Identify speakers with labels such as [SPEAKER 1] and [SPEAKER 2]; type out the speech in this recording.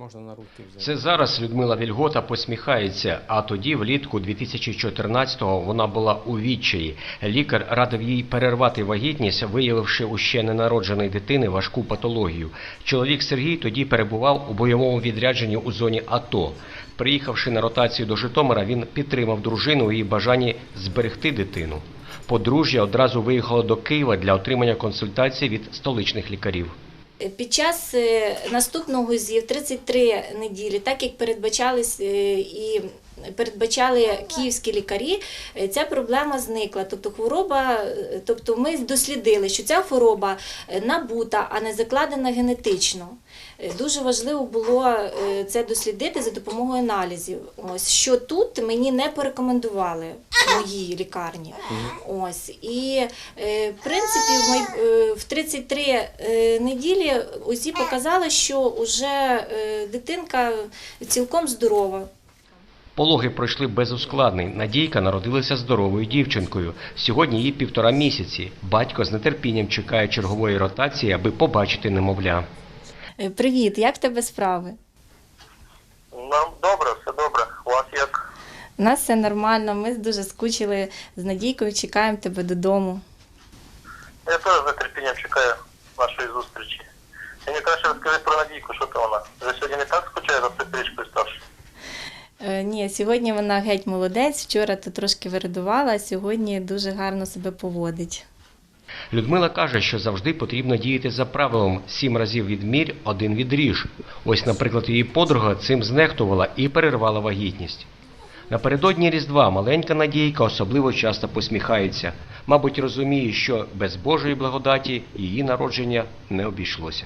[SPEAKER 1] Можна на руки взяти.
[SPEAKER 2] Це зараз Людмила Вільгота посміхається, а тоді, влітку 2014-го, вона була у відчаї. Лікар радив їй перервати вагітність, виявивши у ще ненародженої дитини важку патологію. Чоловік Сергій тоді перебував у бойовому відрядженні у зоні АТО. Приїхавши на ротацію до Житомира, він підтримав дружину у її бажанні зберегти дитину. Подружжя одразу виїхало до Києва для отримання консультацій від столичних лікарів.
[SPEAKER 3] Під час е, наступного ЗІВ 33 неділі, так як передбачались е, і передбачали київські лікарі, е, ця проблема зникла. Тобто хвороба, е, тобто ми дослідили, що ця хвороба е, набута, а не закладена генетично. Дуже важливо було це дослідити за допомогою аналізів. Ось що тут мені не порекомендували в моїй лікарні. Ось і в принципі в, май... е, в 33 е, неділі усі показали, що вже дитинка цілком здорова.
[SPEAKER 2] Пологи пройшли без ускладнень. Надійка народилася здоровою дівчинкою. Сьогодні їй півтора місяці. Батько з нетерпінням чекає чергової ротації, аби побачити немовля.
[SPEAKER 3] Е, Привіт, як в тебе справи?
[SPEAKER 4] Нам добре, все добре. У вас як?
[SPEAKER 3] У нас все нормально. Ми дуже скучили з Надійкою, чекаємо тебе додому.
[SPEAKER 4] Я теж з нетерпінням чекаю нашої зустрічі. Мені краще розкажи про Надійку, що то вона. Вже сьогодні не так скучає за сестричкою старшою.
[SPEAKER 3] Е, Ні, сьогодні вона геть молодець. Вчора то трошки виридувала, а сьогодні дуже гарно себе поводить.
[SPEAKER 2] Людмила каже, що завжди потрібно діяти за правилом сім разів відмірь, один відріж. Ось, наприклад, її подруга цим знехтувала і перервала вагітність. Напередодні Різдва маленька Надійка особливо часто посміхається. Мабуть, розуміє, що без Божої благодаті її народження не обійшлося.